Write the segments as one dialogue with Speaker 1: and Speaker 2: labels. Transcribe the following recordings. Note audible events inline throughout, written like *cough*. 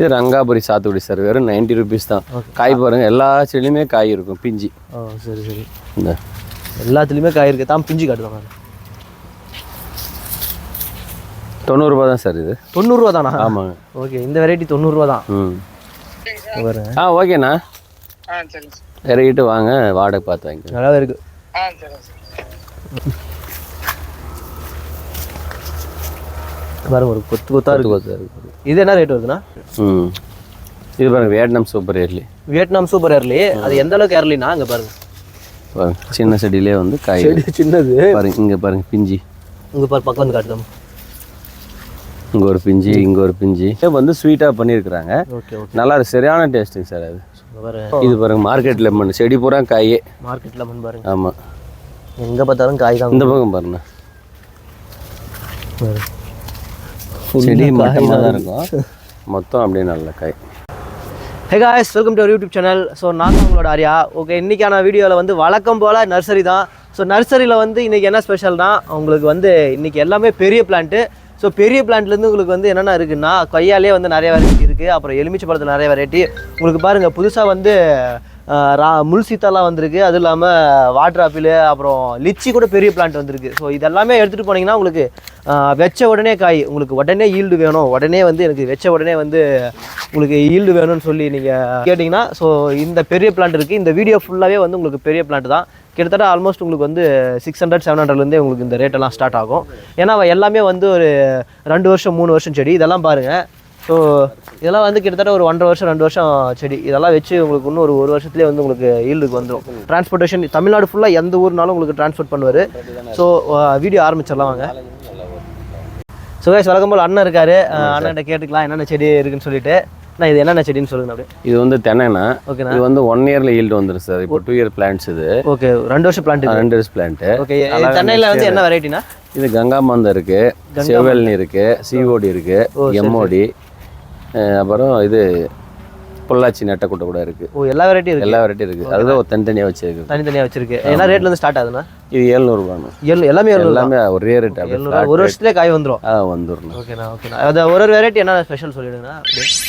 Speaker 1: இது ரங்காபுரி சாத்துக்குடி சார் வெறும் நைன்ட்டி ருபீஸ் தான். காய் பாருங்க எல்லா செடியிலுமே காய் இருக்கும் பிஞ்சி.
Speaker 2: ஓ சரி சரி.
Speaker 1: இந்த.
Speaker 2: எல்லாத்துலேயுமே காய் இருக்குது தான் பிஞ்சு காட்டுவாங்க
Speaker 1: தொண்ணூறுரூபா தான் சார் இது.
Speaker 2: தொண்ணூறுரூவா தானா?
Speaker 1: ஆமாங்க.
Speaker 2: ஓகே இந்த வெரைட்டி தொண்ணூறுரூவா தான்.
Speaker 1: ம். ஆ ஓகேண்ணா இறக்கிட்டு வாங்க வாடகை பார்த்து வாங்கிக்கலாம்
Speaker 2: நல்லாவே இருக்கு. பாருங்க ஒரு கொத்து கொத்தா இருக்கு.
Speaker 1: கொத்து இருக்கு.
Speaker 2: இது என்ன ரேட் வருதுண்ணா?
Speaker 1: ம். இது பாருங்க Vietnam super early
Speaker 2: Vietnam super early அது எந்த அளவுக்கு ஏர்லினா அங்கே பாருங்க.
Speaker 1: பாருங்க சின்ன செடியிலே வந்து காய்.
Speaker 2: செடி சின்னது.
Speaker 1: பாருங்க இங்கே பாருங்க பிஞ்சி.
Speaker 2: உங்க பாரு பக்கம் வந்து காட்டுதோம்
Speaker 1: இங்கே ஒரு பிஞ்சி இங்கே ஒரு பிஞ்சி. வந்து ஸ்வீட்டாக பண்ணியிருக்கிறாங்க நல்லா இருக்கு சரியான டேஸ்ட்டுங்க சார் அது. இது பாருங்க மார்க்கெட் லெமன் செடி பூரா காயே.
Speaker 2: மார்க்கெட்டில் மண் பாருங்க.
Speaker 1: ஆமாம்
Speaker 2: எங்கே பார்த்தாலும் காய் தான்
Speaker 1: இந்த பக்கம் பாருங்க
Speaker 2: பாரு.
Speaker 1: செடி மட்டமாக தான் இருக்கும். மொத்தம் அப்படியே நல்ல காய்.
Speaker 2: Hey guys welcome to YouTube channel so நான் உங்களோட ஆரியா. ஓகே இன்றைக்கான வீடியோவில் வந்து வழக்கம் போல் நர்சரி தான். ஸோ நர்சரியில் வந்து இன்றைக்கி என்ன ஸ்பெஷல்னா உங்களுக்கு வந்து இன்றைக்கி எல்லாமே பெரிய பிளான்ட்டு ஸோ பெரிய பிளான்ட்லேருந்து உங்களுக்கு வந்து என்னென்ன இருக்குன்னா கொய்யாலே வந்து நிறைய வெரைட்டி இருக்குது அப்புறம் எலுமிச்சை பழத்தில் நிறைய வெரைட்டி உங்களுக்கு பாருங்கள் புதுசாக வந்து ரா முள் சீத்தாலாம் வந்திருக்கு. அதுவும் இல்லாமல் வாட்டர் ஆப்பிள் அப்புறம் லிச்சி கூட பெரிய பிளான்ட் வந்திருக்கு. ஸோ இதெல்லாமே எடுத்துகிட்டு போனீங்கன்னா உங்களுக்கு வச்ச உடனே காய் உங்களுக்கு உடனே ஈல்டு வேணும். உடனே வந்து எனக்கு வச்ச உடனே வந்து உங்களுக்கு ஈல்டு வேணும்னு சொல்லி நீங்கள் கேட்டிங்கன்னா ஸோ இந்த பெரிய பிளான்ட் இருக்குது இந்த வீடியோ ஃபுல்லாகவே வந்து உங்களுக்கு பெரிய பிளான்ட் தான். கிட்டத்தட்ட ஆல்மோஸ்ட் உங்களுக்கு வந்து சிக்ஸ் ஹண்ட்ரட் செவன் ஹண்ட்ரட்லேருந்தே உங்களுக்கு இந்த ரேட்டெல்லாம் ஸ்டார்ட் ஆகும். ஏன்னா எல்லாமே வந்து ஒரு ரெண்டு வருஷம் மூணு வருஷம் செடி. இதெல்லாம் பாருங்கள் ஸோ இதெல்லாம் வந்து கிட்டத்தட்ட ஒரு ஒன்றரை வருஷம் ரெண்டு வருஷம் செடி. இதெல்லாம் வச்சு உங்களுக்கு இன்னும் ஒரு ஒரு வருஷத்துலேயே வந்து உங்களுக்கு ஈல்டுக்கு வந்துடும் டிரான்ஸ்போர்ட்டேஷன் தமிழ்நாடு ஃபுல்லாக எந்த ஊர்னாலும் உங்களுக்கு டிரான்ஸ்போர்ட் பண்ணுவார். ஸோ வீடியோ ஆரம்பிச்சிடலாம் வாங்க. கைஸ் வழக்கம் போல் அண்ணன் இருக்காரு. அண்ணன்கிட்ட கேட்டுக்கலாம். என்னென்ன செடி இருக்குன்னு சொல்லிட்டு. நான் இது என்னென்ன செடின்னு சொல்லுங்க அப்படியே.
Speaker 1: இது வந்து தென்னைனா
Speaker 2: ஓகேண்ணா
Speaker 1: இது வந்து ஒன் இயர்ல ஈல்டு வந்துடும் சார் இப்போ டூ இயர் பிளான்ட்ஸ் இது.
Speaker 2: ஓகே ரெண்டு வருஷம் பிளான்ட்
Speaker 1: ரெண்டு இயர்ஸ் பிளான்ட்டு
Speaker 2: ஓகே சென்னையில் வந்து என்ன வெரைட்டினா
Speaker 1: இது கங்காமந்தம் இருக்கு செவல்னி இருக்கு சிஓடி இருக்கு எம்ஓடி அப்புறம் இது பொள்ளாச்சி நெட்டக்குட்டை கூட இருக்கு.
Speaker 2: ஓ எல்லா வெரைட்டியும் இருக்கு.
Speaker 1: எல்லா வெரைட்டி இருக்கு. அதுதான் ஒரு தனித்தனியாக வச்சிருக்கு.
Speaker 2: தனித்தனியாக வச்சிருக்கு. என்ன ரேட்ல இருந்து ஸ்டார்ட் ஆகுதுண்ணா?
Speaker 1: இது ஏழ்நூறுபாண்ணு
Speaker 2: ஏழு எல்லாமே
Speaker 1: எல்லாமே ஒரே ரேட்
Speaker 2: எழுநூறு. ஒரு வருஷத்துலேயே காய் வந்துடும்
Speaker 1: ஆ வந்துடணும்
Speaker 2: ஓகேண்ணா ஓகேண்ணா அது ஒரு ஒரு வெரைட்டி என்ன ஸ்பெஷல் சொல்லிடுங்கண்ணா?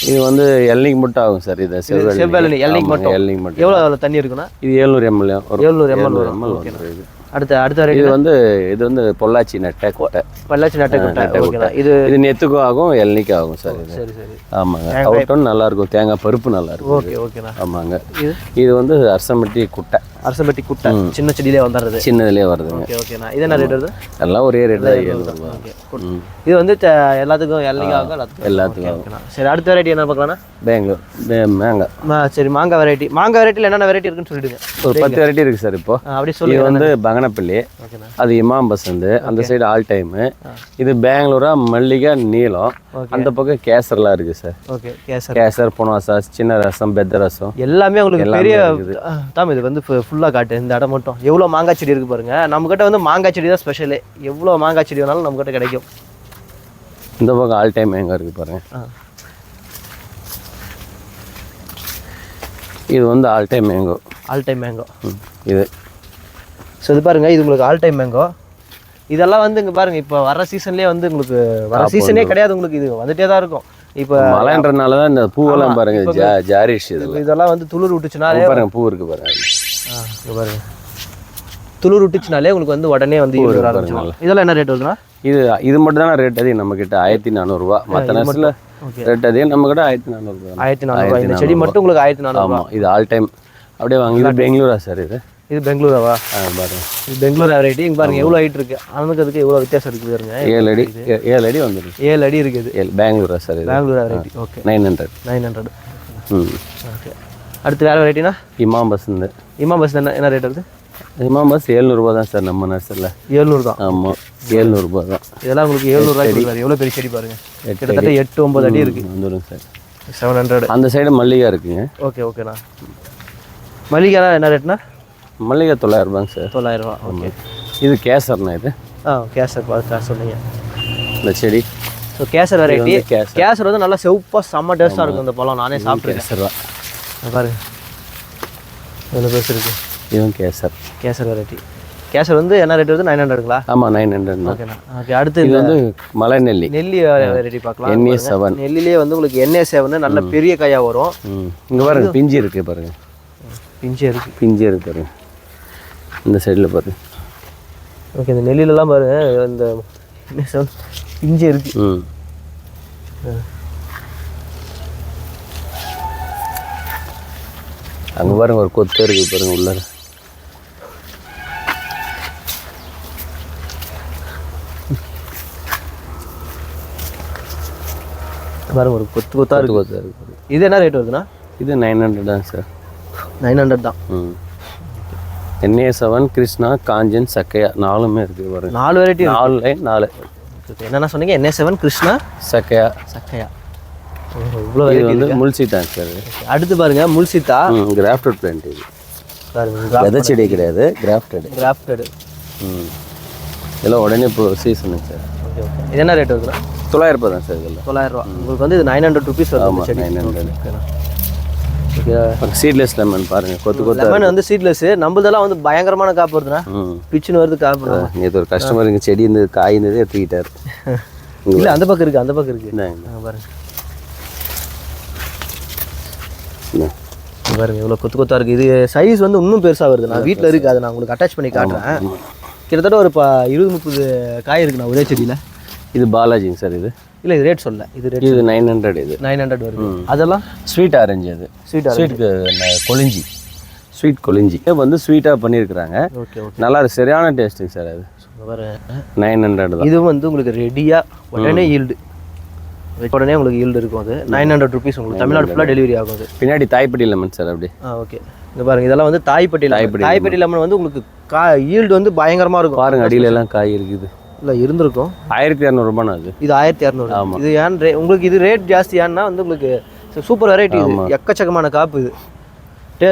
Speaker 1: இது வந்து எல்னிக்கு மட்டும் ஆகும் சார் இது
Speaker 2: செவ்வெளனி, எல்னிக்கு மட்டும்.
Speaker 1: எல்னிக்கு மட்டும்.
Speaker 2: எவ்வளோ தண்ணி இருக்குண்ணா?
Speaker 1: இது ஏழ்நூறு எம்எல் ஒரு
Speaker 2: 700 ml வரும்.
Speaker 1: எம்எல் வந்துடும் இது.
Speaker 2: அடுத்த அடுத்த
Speaker 1: இது வந்து இது வந்து பொள்ளாச்சி நெட்டை கோட்டை.
Speaker 2: பல்லாச்சி நட்டை கொட்டை. இது
Speaker 1: இது நெத்துக்கும் ஆகும் எல்னிக்கும் ஆகும் சார்
Speaker 2: சரி சரி.
Speaker 1: ஆமாங்க. அவுட்டும் நல்லா இருக்கும் தேங்காய் பருப்பு நல்லா இருக்கும்
Speaker 2: ஓகே ஓகேண்ணா.
Speaker 1: ஆமாங்க.
Speaker 2: இது?
Speaker 1: இது வந்து அரசம்பட்டி குட்டை.
Speaker 2: அரசம்பட்டி குட்டை. சின்ன செடியிலே வந்துடுறது
Speaker 1: சின்னதுலேயே வருதுங்க
Speaker 2: ஓகே ஓகேண்ணா இது என்ன ரேட் வருது?
Speaker 1: எல்லாம் ஒரே ரேட் தான்
Speaker 2: ஓகே. இது வந்து எல்லாத்துக்கும் எல்லைக்காக எல்லாத்துக்கும்.
Speaker 1: எல்லாத்துக்கும்
Speaker 2: சரி அடுத்த வெரைட்டி என்ன பார்க்கலாம்ண்ணா
Speaker 1: பெங்களூர் மேங்காய்
Speaker 2: சரி மாங்காய் வெரைட்டி மாங்காய் வெரைட்டியில் என்னென்ன வெரைட்டி இருக்குன்னு சொல்லிடுங்க.
Speaker 1: ஒரு பத்து வெரைட்டி இருக்கு சார் இப்போ. இது
Speaker 2: சொல்லுங்க
Speaker 1: வந்து பங்கனப்பள்ளி அது இமாம் பசந்து அந்த சைடு ஆல் டைமு இது பெங்களூரா மல்லிகை நீலம். அந்த பக்கம் கேசர்லாம் இருக்கு சார்.
Speaker 2: ஓகே கேசர்.
Speaker 1: கேசர் புனாசா சின்ன ரசம் பெத்த ரசம்.
Speaker 2: எல்லாமே உங்களுக்கு பெரிய
Speaker 1: இருக்குது.
Speaker 2: தாம் இது வந்து ஃபுல்லாக காட்டு. இந்த இடம் மட்டும். எவ்வளோ மாங்காய் செடி இருக்கு பாருங்க. நம்மக்கிட்ட வந்து மாங்காய் செடி தான் ஸ்பெஷலு எவ்வளோ மாங்காய் செடி வேணாலும் நம்மக்கிட்ட கிடைக்கும்.
Speaker 1: இந்த பக்கம் ஆல் டைம் எங்க இருக்கு பாருங்க. இது வந்து all time mango
Speaker 2: all time mango
Speaker 1: இது.
Speaker 2: ஸோ இது பாருங்க இது உங்களுக்கு ஆல் டைம் மேங்கோ இதெல்லாம் வந்து இங்கே பாருங்க இப்போ வர சீசன்லேயே வந்து உங்களுக்கு வர சீசனே கிடையாது உங்களுக்கு இது வந்துட்டே தான் இருக்கும். இப்போ
Speaker 1: மழைன்றனால தான் இந்த பூவெல்லாம் பாருங்க ஜா ஜாரிஷ் இதில்.
Speaker 2: இதெல்லாம் வந்து துளிர் விட்டுச்சுனாலே
Speaker 1: பாருங்க பூ இருக்கு பாருங்க.
Speaker 2: இங்க பாருங்க. துளிர் விட்டுச்சுனாலே உங்களுக்கு வந்து உடனே வந்து இதெல்லாம் என்ன ரேட் வருதுன்னா
Speaker 1: இது இது மட்டும் தானே ரேட் அதிகம் நம்ம கிட்ட ஆயிரத்தி நானூறுரூவா மற்ற நேரத்தில் ரேட் அதிகம் நம்ம கிட்ட ஆயிரத்தி நானூறுரூவா
Speaker 2: ஆயிரத்தி நானூறுபா இந்த செடி மட்டும் உங்களுக்கு ஆயிரத்தி நானூறுபா
Speaker 1: ஆமாம் இது ஆல் டைம் அப்படியே வாங்க பெங்களூரா சார் இது?
Speaker 2: இது பெங்களூராவா?
Speaker 1: ஆ பாருங்க.
Speaker 2: இது பெங்களூர் வெரைட்டி இங்க பாருங்க எவ்வளோ ஹைட் இருக்கு? அதுக்கு அதுக்கு எவ்வளோ வித்தியாசம் இருக்கு பாருங்க.
Speaker 1: ஏழு அடி ஏழு அடி வந்துருக்கு
Speaker 2: ஏழு அடி இருக்குது.
Speaker 1: ஏழு பெங்களூரா sir
Speaker 2: Bangalore variety okay
Speaker 1: nine hundred
Speaker 2: nine hundred
Speaker 1: ம்.
Speaker 2: ஓகே அடுத்து வேறு வெரைட்டினா
Speaker 1: இமாம் பஸ் இந்த.
Speaker 2: இமா பஸ் என்ன என்ன ரேட் வருது?
Speaker 1: இமாம் பஸ் ஏழ்நூறுபா தான் சார் நம்ம நர்சரியில்
Speaker 2: ஏழ்நூறு தான்.
Speaker 1: ஆமாம் ஏழ்நூறுபா தான்.
Speaker 2: இதெல்லாம் உங்களுக்கு ஏழ்நூறுவாய்க்கு வருது எவ்வளோ பெரிய செடி பாருங்க. கிட்டத்தட்ட எட்டு ஒன்பது அடி இருக்கு.
Speaker 1: வந்துடும் சார்
Speaker 2: செவன் ஹண்ட்ரட்
Speaker 1: அந்த சைடு மல்லிகை இருக்குங்க.
Speaker 2: ஓகே ஓகேண்ணா மல்லிகைலாம் என்ன ரேட்னா
Speaker 1: மல்லிகை தொள்ளாயிரம் ரூபாங்க சார்.
Speaker 2: தொள்ளாயிரம் ரூபா ஓகே
Speaker 1: இது கேசர்ண்ணா இது?
Speaker 2: ஆ கேசர் பார்த்து சொன்னீங்க
Speaker 1: இந்த செடி.
Speaker 2: So Kesar variety
Speaker 1: Kesar.
Speaker 2: வந்து நல்லா செவப்பாக செம்ம டேஸ்ட்டாக இருக்கும் இந்த பழம். நானே சாப்பிட்ருக்கேன்
Speaker 1: கேசர்
Speaker 2: பாருங்க. பெருசு இருக்கு?
Speaker 1: இதுவும் கேசர்.
Speaker 2: கேசர் வெரைட்டி கேசர் வந்து என்ன ரேட் வருது? நைன் ஹண்ட்ரடுங்களா
Speaker 1: ஆமாம் நைன் ஹண்ட்ரட்
Speaker 2: ஓகேண்ணா ஓகே அடுத்து
Speaker 1: இது வந்து மலை நெல்லி
Speaker 2: நெல்லி வெரைட்டி பார்க்கலாம்.
Speaker 1: என்ஏ. செவன்
Speaker 2: நெல்லிலே வந்து உங்களுக்கு எண்ணெய் சேவன் நல்ல பெரிய காயாக வரும்.
Speaker 1: இங்கே பாருங்க பிஞ்சு இருக்கு பாருங்க.
Speaker 2: பிஞ்சு இருக்கு.
Speaker 1: பிஞ்சு இருக்கு பாருங்க. இந்த சைடில் பாருங்க
Speaker 2: ஓகே இந்த நெல்லிலலாம் பாருங்க இந்த பிஞ்சு இருக்கு.
Speaker 1: ம். அங்கே பாருங்க ஒரு கொத்து இருக்கு பாருங்க உள்ள
Speaker 2: பாருங்க ஒரு கொத்து கொத்தா
Speaker 1: கொத்து
Speaker 2: இருக்கு.
Speaker 1: கொத்து இருக்கு. பாருங்க.
Speaker 2: இது என்ன ரேட் வருதுண்ணா?
Speaker 1: இது நைன் ஹண்ட்ரட் தான் சார்
Speaker 2: நைன் ஹண்ட்ரட் தான்.
Speaker 1: ம். என்ஏ செவன் கிருஷ்ணா காஞ்சன் சக்கையா நாலுமே இருக்குது பாருங்க.
Speaker 2: நாலு வெரைட்டி
Speaker 1: நாலு லைன் நாலு
Speaker 2: என்னென்ன சொன்னீங்க? எண்ணெய் செவன் கிருஷ்ணா
Speaker 1: சக்கையா
Speaker 2: சக்கையா இவ்வளோ
Speaker 1: இது வந்து முல்சி தான் சார்
Speaker 2: அடுத்து பாருங்க முல்சித்தா
Speaker 1: கிராஃப்டட் பிளான்ட் இது. விதை செடி கிடையாது கிராஃப்டட்
Speaker 2: கிராஃப்டடு
Speaker 1: ம். இதெல்லாம் உடனே இப்போ சீசனு சார்
Speaker 2: ஓகே ஓகே இது என்ன ரேட் வருதுண்ணா
Speaker 1: தொள்ளாயிரம் ரூபாய் தான் சார் இதெல்லாம்.
Speaker 2: தொள்ளாயிரம் ரூபா. உங்களுக்கு வந்து இது நைன் ஹண்ட்ரட் ருபீஸ் செடி.
Speaker 1: நைன் ஹண்ட்ரட்
Speaker 2: ஓகேண்ணா
Speaker 1: சீட்லெஸ் லெமன் பாருங்க கொத்து கொத்து
Speaker 2: லெமன் வந்து சீட்லெஸ் நம்மளதெல்லாம் வந்து பயங்கரமான காப்பு வருதுண்ணா பிச்சுன்னு வருது காப்பு
Speaker 1: நேற்று ஒரு கஸ்டமர் இங்கே செடி இருந்து காய் இருந்தது எடுத்துக்கிட்டார். *laughs*
Speaker 2: இல்ல அந்த பக்கம் இருக்கு அந்த பக்கம் இருக்கு.
Speaker 1: இந்தாங்க.
Speaker 2: அங்க பாருங்க. பாருங்க இவ்வளவு கொத்து கொத்தா இருக்கு. இது சைஸ் வந்து இன்னும் பெருசா வருது. நான் வீட்ல இருக்கு அதை நான் உங்களுக்கு அட்டாச் பண்ணி காட்டுறேன். கிட்டத்தட்ட ஒரு ப இருபது முப்பது காய் இருக்குண்ணா ஒரே செடியில.
Speaker 1: இது பாலாஜிங்க சார் இது.
Speaker 2: இல்ல இது ரேட் சொல்ல இது ரேட்
Speaker 1: இது நைன் ஹண்ட்ரட் இது.
Speaker 2: நைன் ஹண்ட்ரட் வருது. அதெல்லாம்?
Speaker 1: ஸ்வீட் ஆரஞ்சு அது.
Speaker 2: ஸ்வீட்
Speaker 1: ஸ்வீட் கொளிஞ்சி. ஸ்வீட் கொளிஞ்சி. இது வந்து ஸ்வீட்டாக பண்ணியிருக்கிறாங்க. நல்லா சரியான டேஸ்ட்டுங்க சார் அது. நைன் ஹண்ட்ரட் தான்.
Speaker 2: இது வந்து உங்களுக்கு ரெடியா உடனே ஈல்டு உடனே உங்களுக்கு ஈல்டு இருக்கும் அது. நைன் ஹண்ட்ரட் ருபீஸ் உங்களுக்கு. தமிழ்நாடு ஃபுல்லாக டெலிவரி ஆகும் அது.
Speaker 1: பின்னாடி தாய்ப்பட்டி லெமன் சார் அப்படி
Speaker 2: ஆ ஓகே இங்க பாருங்க இதெல்லாம் வந்து தாய்ப்பட்டி
Speaker 1: தாய்ப்பட்டி
Speaker 2: லெமன் வந்து உங்களுக்கு கா ஈல்டு வந்து பயங்கரமா இருக்கும்.
Speaker 1: பாருங்க அடியில எல்லாம் காய் இருக்குது.
Speaker 2: இல்ல இருந்திருக்கும்.
Speaker 1: ஆயிரத்தி இரநூறுபானா அது.
Speaker 2: இது ஆயிரத்தி இரநூறு இது ஏன் ரே உங்களுக்கு இது ரேட் ஜாஸ்தி ஏன்னா வந்து உங்களுக்கு சூப்பர் வெரைட்டி இது. எக்கச்சக்கமான காப்பு இது. டே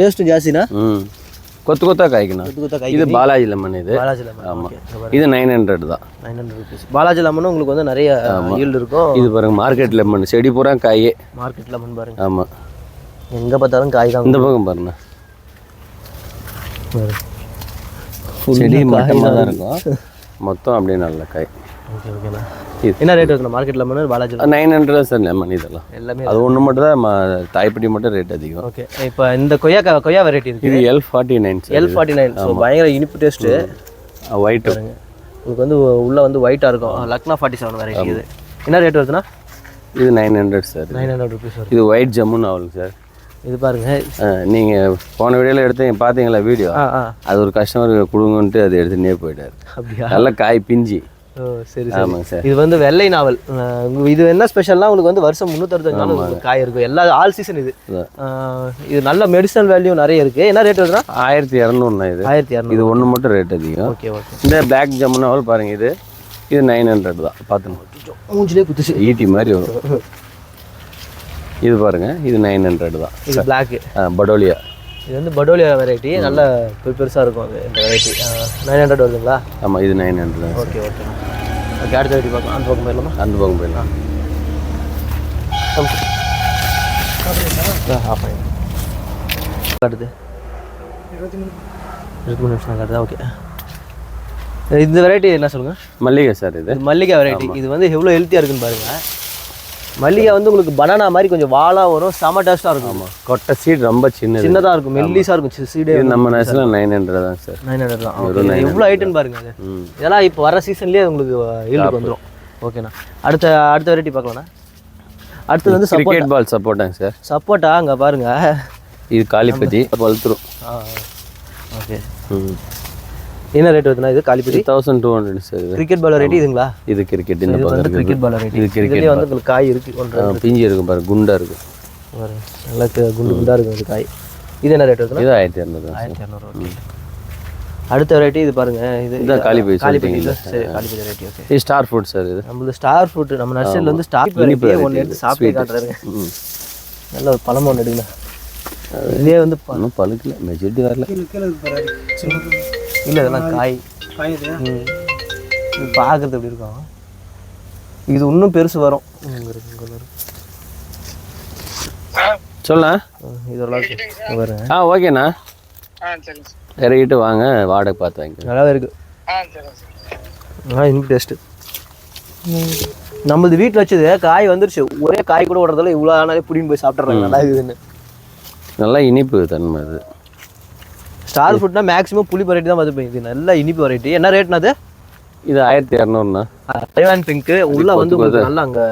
Speaker 2: டேஸ்ட்டும் ஜாஸ்தினா?
Speaker 1: ம். கொத்து கொத்தா காய்க்கணும்
Speaker 2: கொத்து கொத்தா கை
Speaker 1: இது பாலாஜி லெமன் இது.
Speaker 2: பாலாஜி லெமன்.
Speaker 1: ஆமாம் இது நைன் ஹண்ட்ரட் தான்.
Speaker 2: நைன் ஹண்ட்ரட் ருபீஸ் பாலாஜி லெமனும் உங்களுக்கு வந்து நிறைய ஈல்டு இருக்கும்.
Speaker 1: இது பாருங்க மார்க்கெட் லெமன். செடி பூரா காயே.
Speaker 2: மார்க்கெட் லெமன் பாருங்க.
Speaker 1: ஆமாம்
Speaker 2: எங்க பார்த்தாலும் காய் தான்
Speaker 1: இந்த பக்கம் பாருங்க. செடி மட்டமாக தான் இருக்கும். மொத்தம் அப்படியே நல்ல காய்.
Speaker 2: ஓகே ஓகேண்ணா. என்ன ரேட் இருக்குண்ணா market lemon Balaji
Speaker 1: nine hundred sir lemon இதெல்லாம்.
Speaker 2: எல்லாமே
Speaker 1: அது ஒன்று மட்டும் தான் தாய்ப்பட்டி மட்டும் ரேட் அதிகம்.
Speaker 2: ஓகே இப்போ இந்த கொய்யா கா- கொய்யா வெரைட்டி இருக்கு.
Speaker 1: இது L forty nine
Speaker 2: L forty nine பயங்கர இனிப்பு டேஸ்ட்டு
Speaker 1: ஒயிட்டு
Speaker 2: உங்களுக்கு வந்து உள்ள வந்து ஒயிட்டாக இருக்கும். லக்னா ஃபார்ட்டி செவன் வெரைட்டி இது. என்ன ரேட் வருதுன்னா
Speaker 1: இது nine hundred sir
Speaker 2: nine hundred rupees
Speaker 1: இது ஒயிட் ஜம்முன்னு ஆகுங்க சார்
Speaker 2: இது பாருங்க.
Speaker 1: நீங்கள் போன வீடியோவில் எடுத்து பார்த்தீங்களா வீடியோ? அது ஒரு கஸ்டமருக்கு கொடுங்கன்ட்டு அது எடுத்துனே போயிட்டார்.
Speaker 2: அப்படியா?
Speaker 1: நல்ல காய் பிஞ்சி.
Speaker 2: ஓ சரி சரி.
Speaker 1: ஆமாங்க சார்.
Speaker 2: இது வந்து வெள்ளை நாவல். இது என்ன ஸ்பெஷல்னா உங்களுக்கு வந்து வருஷம் முந்நூற்றஞ்சு நாள் காய் இருக்கும். எல்லா ஆல் சீசன் இது. இது நல்ல மெடிசனல் வேல்யூ நிறைய இருக்கு. என்ன ரேட் வருதுன்னா
Speaker 1: ஆயிரத்தி இரநூறுண்ணா இது.
Speaker 2: ஆயிரத்தி இரநூறு.
Speaker 1: இது ஒன்று மட்டும் ரேட் அதிகம்.
Speaker 2: Okay okay.
Speaker 1: இந்த பிளாக் ஜம்முனாவல் பாருங்க இது. இது நைன் ஹண்ட்ரட் தான். பார்த்துங்க
Speaker 2: மூஞ்சிலே குத்துச்சு.
Speaker 1: ஈட்டி மாதிரி வரும். *laughs* இது பாருங்க இது நைன் ஹண்ட்ரட் தான்.
Speaker 2: இது பிளாக்
Speaker 1: ஆ, படோலியா
Speaker 2: இது வந்து படோலியா வெரைட்டி நல்ல பெ- பெருசா இருக்கும் அது இந்த வெரைட்டி நைன் ஹண்ட்ரட் வருதுங்களா?
Speaker 1: ஆமாம் இது nine hundred
Speaker 2: okay okay okay அடுத்த வெரைட்டி பார்க்கலாம். அந்த பக்கம் போயிடலாமா?
Speaker 1: அந்த பக்கம் போயிடலாம்.
Speaker 2: ஆஃப் ஆயிடும் காட்டுது. இருபத்தி மூணு நிமிஷம் காட்டுதா. ஓகே இந்த வெரைட்டி என்ன சொல்லுங்க?
Speaker 1: மல்லிகை சார் இது.
Speaker 2: மல்லிகை வெரைட்டி இது வந்து எவ்வளோ ஹெல்த்தியாக இருக்குன்னு பாருங்க. மல்லிகை வந்து உங்களுக்கு பனானா மாதிரி கொஞ்சம் வாழா வரும் செம டேஸ்ட்டாக இருக்கும்.
Speaker 1: கொட்டை சீட் ரொம்ப சின்னது.
Speaker 2: சின்னதாக இருக்கும் மெல்லிஸாக இருக்கும் சீடே
Speaker 1: நம்ம நேரத்தில் நைன் ஹண்ட்ரட் தான் சார்.
Speaker 2: நைன் ஹண்ட்ரட் தான். எவ்வளோ ஐட்டம் பாருங்க அது இதெல்லாம் இப்போ வர சீசன்லேயே உங்களுக்கு ஈல்டுக்கு வந்துடும் ஓகேண்ணா அடுத்த அடுத்த வெரைட்டி பார்க்கலாம்ண்ணா அடுத்தது வந்து
Speaker 1: கிரிக்கெட் பால் சப்போட்டாங்க சார்.
Speaker 2: சப்போட்டா அங்கே பாருங்க.
Speaker 1: இது காலிப்பதி வளர்த்துரும்.
Speaker 2: ஓகே
Speaker 1: ம்.
Speaker 2: என்ன ரேட் வருதுண்ணா இது? Kalipatti
Speaker 1: thousand two hundred sir
Speaker 2: cricket ball variety இதுங்களா?
Speaker 1: இது கிரிக்கெட் இந்த
Speaker 2: வந்து கிரிக்கெட் பால் வெரைட்டி
Speaker 1: இது
Speaker 2: இதுலேயே வந்து உங்களுக்கு காய் இருக்கு ஒன்று
Speaker 1: ஆ, பிஞ்சு இருக்கும் பாருங்க குண்டா இருக்கும்
Speaker 2: பாருங்க நல்லா குண்டு குண்டா இருக்கும் இது காய். இது என்ன ரேட் வருதுண்ணா?
Speaker 1: இது ஆயிரத்தி இரநூறு
Speaker 2: ஆயிரத்தி இரநூறு ஓகே அடுத்த வெரைட்டி இது பாருங்க இது
Speaker 1: இதான் காலிப்பதி சொல்லிட்டீங்கல்ல.
Speaker 2: சரி வெரைட்டி ஓகே
Speaker 1: இது ஸ்டார் ஃபுட் சார் இது.
Speaker 2: நம்மளது ஸ்டார் ஃப்ரூட் நம்ம நர்சரியில் வந்து ஸ்டார் வெரைட்டி ஒன்று எடுத்து சாப்பிட்டு. காட்டுறாருங்க. நல்ல ஒரு பழம் ஒன்று எடுங்க. இதே வந்து
Speaker 1: பழுக்கல மெஜாரிட்டி வரல.
Speaker 2: இல்லை இதெல்லாம் காய். ம். இது பார்க்கறது எப்படி இருக்கும்? இது இன்னும் பெருசு வரும். இருக்கு, இருக்கு.
Speaker 1: சொல்ல
Speaker 2: ம், இது ஓரளவுக்கு இங்க பாருங்க
Speaker 1: ஆ ஓகேண்ணா. இறக்கிட்டு வாங்க வாடகை பார்த்து வாங்கிக்கலாம்
Speaker 2: நல்லாவே இருக்குது
Speaker 3: ஆ
Speaker 2: இனிப்பு டேஸ்ட்டு நம்மளது வீட்டில் வச்சது காய் வந்துருச்சு. ஒரே காய் கூட விடுறதால இவ்வளோ ஆனாலே பிடின்னு போய் சாப்பிட்றாங்க நல்லா இருக்குதுன்னு.
Speaker 1: நல்லா இனிப்பு தன்மை அது.
Speaker 2: ஸ்டார் ஃப்ரூட்னா மேக்ஸிமம் புளி வெரைட்டி தான் பார்த்துப்பேன் இது நல்ல இனிப்பு வெரைட்டி என்ன ரேட்னா அது?
Speaker 1: இது ஆயிரத்தி இரநூறுண்ணா.
Speaker 2: டைவான் பிங்க்கு உள்ள வந்து நல்லா அங்கே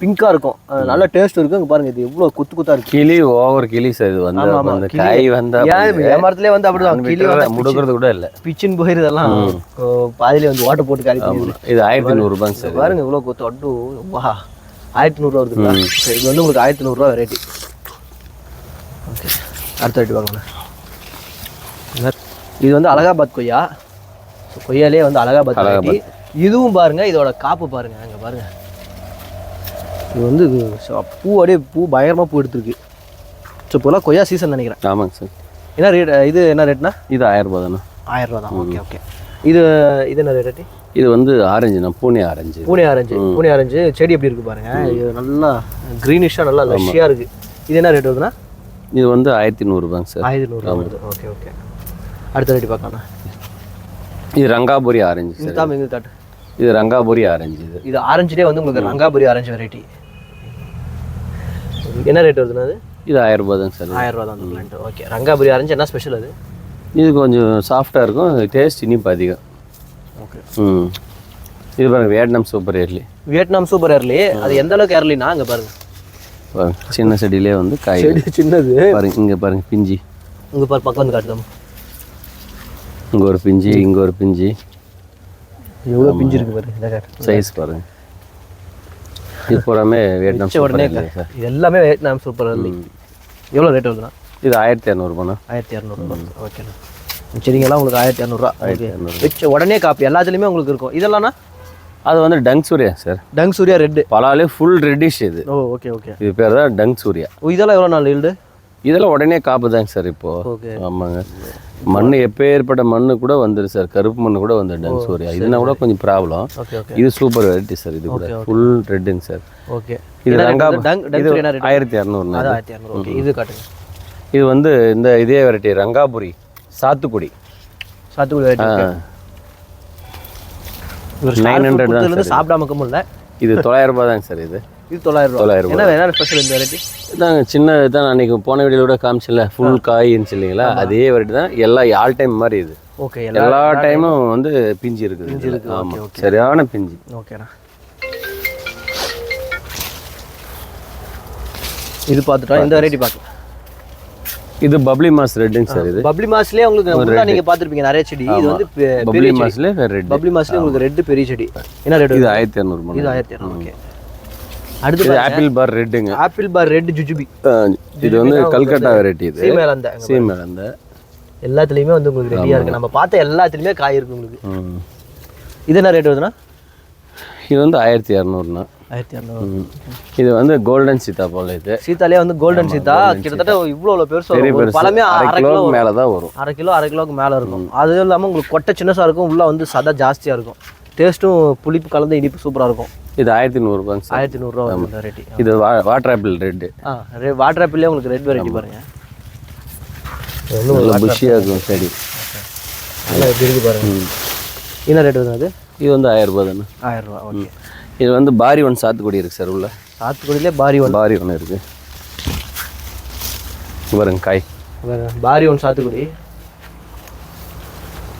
Speaker 2: பிங்காக இருக்கும். நல்ல டேஸ்ட் இருக்கும் இங்க பாருங்க இது எவ்வளோ குத்து குத்தா இருக்கு.
Speaker 1: கிளி ஓவர் கிளி சார் இது வந்து. காய் வந்தா
Speaker 2: ஏன் என் மரத்துலேயே வந்து அப்படிதான். கிளி
Speaker 1: முடுக்கிறது கூட இல்லை.
Speaker 2: பிச்சின் போயிருதெல்லாம் பாதியிலே வந்து ஓட்ட போட்டு பண்ணிடுது.
Speaker 1: இது ஆயிரத்தி நூறுரூபாங்க சார்
Speaker 2: பாருங்க இவ்வளோ கொத்து. அட்டு வா. ஆயிரத்தி நூறுரூவா சரி, இது வந்து உங்களுக்கு ஆயிரத்தி நூறுரூவா வெரைட்டி ஓகே அடுத்த வெரைட்டி வாங்க இது வந்து அலகாபாத் கொய்யா. கொய்யாலே வந்து அலகாபாத் வெரைட்டி. இதுவும் பாருங்க இதோட காப்பு பாருங்க அங்கே பாருங்க. இது வந்து பூ அப்படியே பூ பயங்கரமாக பூ எடுத்துருக்கு. ஸோ இப்போலாம் கொய்யா சீசன் நினைக்கிறேன்.
Speaker 1: ஆமாங்க சார்.
Speaker 2: என்ன ரேட் இது என்ன ரேட்னா
Speaker 1: இது ஆயிரம் ரூபாய் தானே.
Speaker 2: ஆயிரம் ரூபா தான் ஓகே ஓகே இது இது என்ன ரேட்
Speaker 1: இது வந்து ஆரஞ்சுண்ணா Pune orange.
Speaker 2: Pune orange. Pune orange. செடி எப்படி இருக்கு பாருங்க. இது நல்லா க்ரீனிஷாக நல்லா லஷ்ஷியாக இருக்கு. இது என்ன ரேட் வருதுன்னா?
Speaker 1: இது வந்து ஆயிரத்தி நூறுரூபாங்க சார்.
Speaker 2: ஆயிரத்தி வருது. ஓகே ஓகே அடுத்த ரேட்டு பார்க்கலாம்
Speaker 1: இது ரங்காபுரி ஆரஞ்சு
Speaker 2: இது
Speaker 1: சார்
Speaker 2: தான் எங்களுக்கு காட்டு
Speaker 1: இது ரங்காபுரி ஆரஞ்சு இது.
Speaker 2: இது ஆரஞ்சுலேயே வந்து உங்களுக்கு ரங்காபுரி ஆரஞ்சு வெரைட்டி என்ன ரேட் வருதுன்னா அது?
Speaker 1: இது ஆயிரம் ரூபாய் தாங்க சார்
Speaker 2: ஆயிரம் ரூபா தான் பிளான்ட் ஓகே ரங்காபுரி ஆரஞ்சு என்ன ஸ்பெஷல் அது?
Speaker 1: இது கொஞ்சம் சாஃப்டாக இருக்கும். டேஸ்ட் இனிப்பு அதிகம்.
Speaker 2: ஓகே
Speaker 1: ம். இது பாருங்க Vietnam super early
Speaker 2: Vietnam super early அது எந்த அளவுக்கு ஏர்லினா அங்கே பாருங்க.
Speaker 1: பாருங்க சின்ன செடியிலே வந்து காய்.
Speaker 2: செடி சின்னது.
Speaker 1: பாருங்க இங்கே பாருங்க பிஞ்சி.
Speaker 2: இங்கே பாரு பக்கம் வந்து காட்டுதோம்
Speaker 1: இங்கே ஒரு பிஞ்சி இங்கே ஒரு பிஞ்சி.
Speaker 2: எவ்வளோ பிஞ்சு இருக்கு பாரு இதை காட்டு
Speaker 1: சைஸ் பாருங்க. இது பூராமே வியட்நாம்
Speaker 2: உடனே இது எல்லாமே வியட்நாம் சூப்பர் ஏர்லி எவ்வளோ ரேட் வருதுண்ணா?
Speaker 1: இது ஆயிரத்தி இரநூறுபாண்ணா
Speaker 2: ஆயிரத்தி இரநூறுபா ஓகேண்ணா. சரிங்களா உங்களுக்கு ஆயிரத்தி இரநூறுவா ஓகே
Speaker 1: இரநூறு.
Speaker 2: வச்ச உடனே காப்பி எல்லாத்துலேயுமே உங்களுக்கு இருக்கும். இதெல்லாம்ண்ணா
Speaker 1: அது வந்து டங் சூர்யா சார்
Speaker 2: டங் சூர்யா ரெட்டு
Speaker 1: பலாலே ஃபுல் ரெட்டிஷ் இது.
Speaker 2: ஓ ஓகே ஓகே
Speaker 1: இது பேர் தான் டங் சூர்யா
Speaker 2: இதெல்லாம் எவ்வளோ நாள் ஈல்டு
Speaker 1: இதெல்லாம் உடனே காப்பு தாங்க சார் இப்போ.
Speaker 2: ஓகே
Speaker 1: ஆமாங்க. மண் எப்போ ஏற்பட்ட மண்ணு கூட வந்துடும் சார். கருப்பு மண்ணு கூட வந்து டங் சூர்யா இதுனா கூட கொஞ்சம் ப்ராப்ளம் இது சூப்பர் வெரைட்டி சார் இது கூட. Full ரெட்டுங்க sir.
Speaker 2: ஓகே
Speaker 1: இது ரங்கா இது ஆயிரத்தி
Speaker 2: இரநூறு இது. காட்டுங்க.
Speaker 1: இது வந்து இந்த இதே வெரைட்டி ரங்காபுரி சாத்துக்குடி.
Speaker 2: சாத்துக்குடி ரேட்
Speaker 1: ஆ,
Speaker 2: ஒரு
Speaker 1: 900 தான்
Speaker 2: சாப்பிடாம முடியல.
Speaker 1: இது தொள்ளாயிரம் ரூபாய் தாங்க சார் இது.
Speaker 2: இது தொள்ளாயிரம் ரூபா.
Speaker 1: தொள்ளாயிரம்
Speaker 2: என்ன என்ன ஸ்பெஷல் இந்த வெரைட்டி
Speaker 1: இதாங்க சின்ன இதான் அன்னைக்கு போன வீடியோ கூட காமிச்சில்ல ஃபுல் காய் இருந்துச்சு இல்லைங்களா? அதே வெரைட்டி தான். எல்லா ஆல் டைம் மாதிரி இது.
Speaker 2: ஓகே எல்லா
Speaker 1: டைமும் வந்து பிஞ்சு இருக்குது. இதுல. ஆமா. சரியான பிஞ்சு.
Speaker 2: ஓகேண்ணா இது பார்த்துட்டோம் இந்த வெரைட்டி பார்க்கலாம்.
Speaker 1: இது பப்ளி மாஸ் ரெட்டுங்க சார் இது.
Speaker 2: பப்ளி மாஸ்லயே உங்களுக்கு நீங்க பார்த்திருப்பீங்க. நிறைய செடி. இது வந்து
Speaker 1: பப்ளி
Speaker 2: பெரிய செடி.
Speaker 1: மாஸ்ல ரெட்
Speaker 2: பப்ளி மாஸ்லயே உங்களுக்கு ரெட் பெரிய செடி. என்ன ரேட்
Speaker 1: இது ஆயிரத்தி இரநூறு
Speaker 2: இது ஆயிரத்தி இரநூறு ஓகே அடுத்து
Speaker 1: ஆப்பிள் பார் ரெட்டுங்க
Speaker 2: ஆப்பிள் பார் ரெட் ஜுஜுபி
Speaker 1: இது வந்து கல்கட்டா வெரைட்டி இது.
Speaker 2: சீமையில அந்த
Speaker 1: சீமேல் அந்த
Speaker 2: எல்லாத்துலயுமே வந்து உங்களுக்கு ரெடியா இருக்கு. நம்ம பார்த்த எல்லாத்துலயுமே காய் இருக்கு உங்களுக்கு. இது என்ன ரேட் வருதுன்னா
Speaker 1: இது வந்து ஆயிரத்தி இரநூறுண்ணா
Speaker 2: ஆயிரத்தி இரநூறு
Speaker 1: இது வந்து கோல்டன் சீத்தாப்பழம் இது.
Speaker 2: சீத்தாலே வந்து கோல்டன் சீத்தா. கிட்டத்தட்ட இவ்வளோ பெருசு பழமே
Speaker 1: அரை
Speaker 2: கிலோ
Speaker 1: மேலே தான் வரும்.
Speaker 2: அரை கிலோ அரை கிலோவுக்கு மேலே இருக்கும். அது இல்லாமல் உங்களுக்கு கொட்டை சின்னசாக இருக்கும். உள்ள வந்து சதை ஜாஸ்தியாக இருக்கும். டேஸ்ட்டும் புளிப்பு கலந்து இனிப்பு சூப்பராக இருக்கும்.
Speaker 1: இது ஆயிரத்தி நூறுரூபாங்க சார்.
Speaker 2: ஆயிரத்தி நூறுரூவா வரும் வெரைட்டி
Speaker 1: இது வாட்டர் ஆப்பிள் ரெட்டு
Speaker 2: ஆ வாட்டர் ஆப்பிள்லேயே உங்களுக்கு ரெட் வெரைட்டி பாருங்க. இது வந்து
Speaker 1: நல்ல புஷியாக இருக்கும் செடி.
Speaker 2: நல்லா எப்படி இருக்கு பாருங்க. என்ன ரேட் வருது அது?
Speaker 1: இது வந்து ஆயிரம் ரூபாய் தானே.
Speaker 2: ஆயிரம் ரூபா ஓகே
Speaker 1: இது வந்து பாரி ஒன் சாத்துக்குடி இருக்கு சார் உள்ள.
Speaker 2: சாத்துக்குடியிலே பாரி ஒன்.
Speaker 1: பாரி ஒன்று இருக்கு. இங்க பாருங்க காய்.
Speaker 2: பாரி ஒன் சாத்துக்குடி.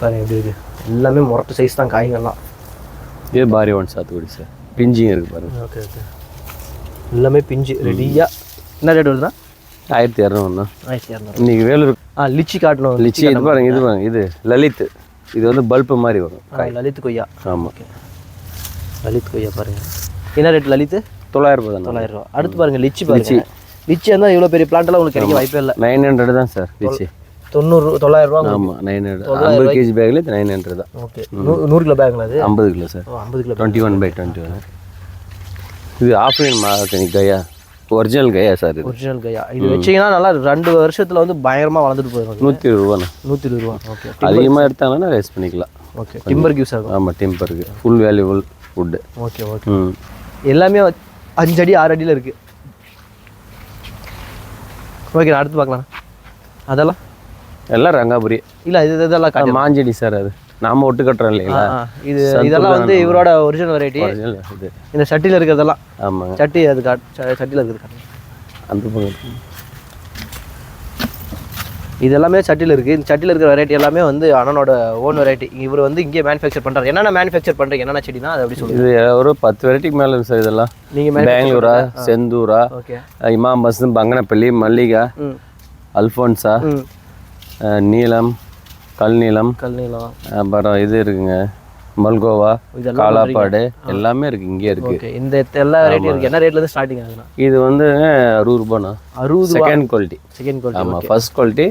Speaker 2: பாருங்க எப்படி இருக்கு. எல்லாமே முரட்டு சைஸ் தான் காய்கள்லாம்
Speaker 1: இது பாரி ஒன் சாத்துக்குடி சார். பிஞ்சிங் இருக்கு பாருங்க.
Speaker 2: Okay okay. எல்லாமே பிஞ்சு ரெடியாக என்ன ரேட் வருதுண்ணா?
Speaker 1: ஆயிரத்தி இரநூறுண்ணா
Speaker 2: ஆயிரத்தி இரநூறு
Speaker 1: இன்னைக்கு வேலூர்
Speaker 2: ஆ லிச்சி காட்டணும்.
Speaker 1: லிச்சி இது பாருங்க இது பாருங்க இது லலித். இது வந்து பல்ப் மாதிரி வரும்
Speaker 2: லலித் கொய்யா.
Speaker 1: ஆமாம்
Speaker 2: லலித் கொய்யா பாருங்க. என்ன ரேட் லலித்?
Speaker 1: தொள்ளாயிரம் தானே
Speaker 2: தொள்ளாயிரம் ரூபா. அடுத்து பாருங்க லிச்சி பாருங்க. லிச்சி. இருந்தால் இவ்வளோ பெரிய பிளான்ட்லாம் உங்களுக்கு கிடைக்க வாய்ப்பே இல்லை.
Speaker 1: நைன் ஹண்ட்ரட் தான் சார் லிச்சி.
Speaker 2: தொண்ணூறு தொள்ளாயிரம் ரூபா
Speaker 1: ஆமாம் நைன் ஹண்ட்ரட் ஐம்பது கேஜி பேக்கில் நைன் ஹண்ட்ரட் தான்.
Speaker 2: ஓகே நூறு கிலோ பேங்களா அது?
Speaker 1: ஐம்பது கிலோ சார்
Speaker 2: ஐம்பது kilo
Speaker 1: twenty one by twenty one இது ஆஃப்லைன் மார்க்கனி கயா ஒரிஜினல் கயா சார்
Speaker 2: ஒரிஜினல் கொய்யா இது வச்சீங்கன்னா நல்லா ரெண்டு வருஷத்துல வந்து பயங்கரமா வளர்ந்துட்டு போயிடும்
Speaker 1: நூற்றி இருபது ரூபாண்ணா.
Speaker 2: நூற்றி இருபது ரூபா. ஓகே
Speaker 1: அதிகமாக எடுத்தாங்கன்னா ரேஸ் பண்ணிக்கலாம்.
Speaker 2: ஓகே டிம்பர் யூஸ் ஆகும்.
Speaker 1: ஆமாம் டிம்பருக்கு full valuable fruit
Speaker 2: okay okay எல்லாமே அஞ்சு அடி ஆறு அடியில் இருக்கு. ஓகே அடுத்து பார்க்கலாம் அதெல்லாம்?
Speaker 1: எல்லாம் ரங்காபுரி.
Speaker 2: இல்லை இது இதெல்லாம்
Speaker 1: மாஞ்செடி சார் அது. நாம ஒட்டு கட்டுறோம் இல்லைங்களா
Speaker 2: இது இதெல்லாம் வந்து இவரோட ஒரிஜினல் வெரைட்டி
Speaker 1: இது.
Speaker 2: இந்த சட்டியில் இருக்கிறதெல்லாம்.
Speaker 1: ஆமாங்க.
Speaker 2: சட்டி அது காட் சட்டியில் இருக்கிறது காட்டு.
Speaker 1: அந்த பக்கம்.
Speaker 2: இது எல்லாமே சட்டியில் இருக்குது இந்த சட்டியில் இருக்கிற வெரைட்டி எல்லாமே வந்து அண்ணனோட ஓன் வெரைட்டி இவர் வந்து இங்கே மேனுஃபேக்சர் பண்ணுறாரு என்னென்ன மேனுஃபேக்சர் பண்ணுறீங்க என்னென்ன செடினா அதை அப்படி சொல்லுங்கள்
Speaker 1: இது ஒரு பத்து வெரைட்டிக்கு மேலே சார் இதெல்லாம்.
Speaker 2: நீங்கள்
Speaker 1: பெங்களூரா செந்தூரா
Speaker 2: ஓகே.
Speaker 1: இமாம் பஸ் பங்கனப்பள்ளி மல்லிகா அல்ஃபோன்ஸா
Speaker 2: ம்
Speaker 1: அஹ், நீலம் கல்நீலம்
Speaker 2: கல்நீளம்
Speaker 1: அப்புறம் இது இருக்குங்க மல்கோவா காலாப்பாடு எல்லாமே இருக்கு இங்கே இருக்கு.
Speaker 2: இந்த எல்லா வெரைட்டி இருக்குது என்ன ரேட்லேருந்து ஸ்டார்டிங் ஆகுதுண்ணா
Speaker 1: இது வந்து அறுபது ரூபாண்ணா.
Speaker 2: அறுபது
Speaker 1: செகண்ட் குவாலிட்டி
Speaker 2: செகண்ட் குவாலிட்டி
Speaker 1: ஆமாம் ஃபர்ஸ்ட் குவாலிட்டி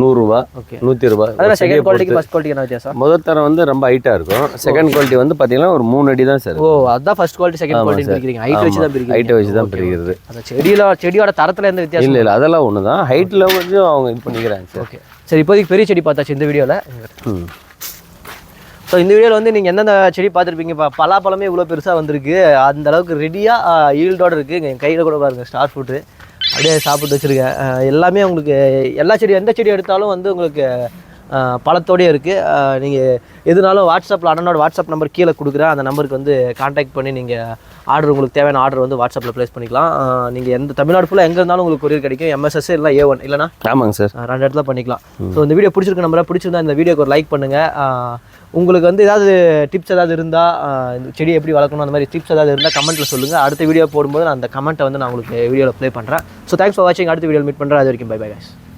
Speaker 1: நூறுரூவா
Speaker 2: ஓகே.
Speaker 1: நூற்றி ரூபா
Speaker 2: செகண்ட் குவாலிட்டிக்கு ஃபஸ்ட் குவாலிட்டிக்கு என்ன வித்தியாசம்?
Speaker 1: முதல் தரம் வந்து ரொம்ப ஹைட்டாக இருக்கும். செகண்ட் குவாலிட்டி வந்து பார்த்தீங்கன்னா ஒரு மூணு அடி தான் சார்
Speaker 2: ஓ அதான் ஃபர்ஸ்ட் குவாலிட்டி செகண்ட் குவாலிட்டி பிரிக்கிறீங்க. ஹைட் வச்சு தான் பிரிக்கிறீங்க.
Speaker 1: ஹைட்டை வச்சு தான் பிரிக்கிறது.
Speaker 2: அந்த செடியில செடியோட தரத்துல எந்த வித்தியாசம்?
Speaker 1: இல்லை இல்லை அதெல்லாம் ஒன்று தான் ஹைட்டில் கொஞ்சம் அவங்க இது பண்ணிக்கிறாங்க சார்
Speaker 2: ஓகே. சரி இப்போதைக்கு பெரிய செடி பார்த்தாச்சு இந்த வீடியோவில் ஸோ இந்த வீடியோவில் வந்து நீங்கள் எந்தெந்த செடி பார்த்துருப்பீங்க? இப்போ பலாப்பழமே இவ்வளோ பெருசாக வந்திருக்கு. அந்த அளவுக்கு ரெடியாக ஈல்டோடு இருக்குது எங்கள் கையில் கூட பாருங்கள் ஸ்டார் ஃப்ரூட்டு அப்படியே சாப்பிட்டு வச்சுருக்கேன். எல்லாமே உங்களுக்கு எல்லா செடி எந்த செடி எடுத்தாலும் வந்து உங்களுக்கு பழத்தோடயே இருக்குது நீங்கள் எதுனாலும் வாட்ஸ்அப்பில் அண்ணனோட வாட்ஸ்அப் நம்பர் கீழே கொடுக்குறேன். அந்த நம்பருக்கு வந்து காண்டாக்ட் பண்ணி நீங்கள் ஆர்டர் உங்களுக்கு தேவையான ஆர்டர் வந்து வாட்ஸ்அப்பில் ப்ளேஸ் பண்ணிக்கலாம். நீங்கள் எந்த தமிழ்நாடு ஃபுல்லாக எங்கே இருந்தாலும் உங்களுக்கு கொரியர் கிடைக்கும். எம்எஸ்எஸ் இல்லை ஏ ஒன் இல்லைனா
Speaker 1: ஆமாங்க சார்.
Speaker 2: ரெண்டு இடத்துல பண்ணிக்கலாம். ஸோ இந்த வீடியோ பிடிச்சிருக்க நம்பரை பிடிச்சிருந்தா இந்த வீடியோக்கு ஒரு லைக் பண்ணுங்கள் உங்களுக்கு வந்து ஏதாவது டிப்ஸ் ஏதாவது இருந்தால் இந்த செடி எப்படி வளர்க்கணும் அந்த மாதிரி டிப்ஸ் ஏதாவது இருந்தால் கமெண்ட்டில் சொல்லுங்கள் அடுத்த வீடியோ போடும்போது நான் அந்த கமெண்ட்டை வந்து நான் உங்களுக்கு வீடியோவில் ப்ளே பண்ணுறேன் ஸோ தேங்க்ஸ் ஃபார் வாட்சிங் அடுத்த வீடியோ மீட் பண்ணுறேன் அது வரைக்கும் பை பை guys.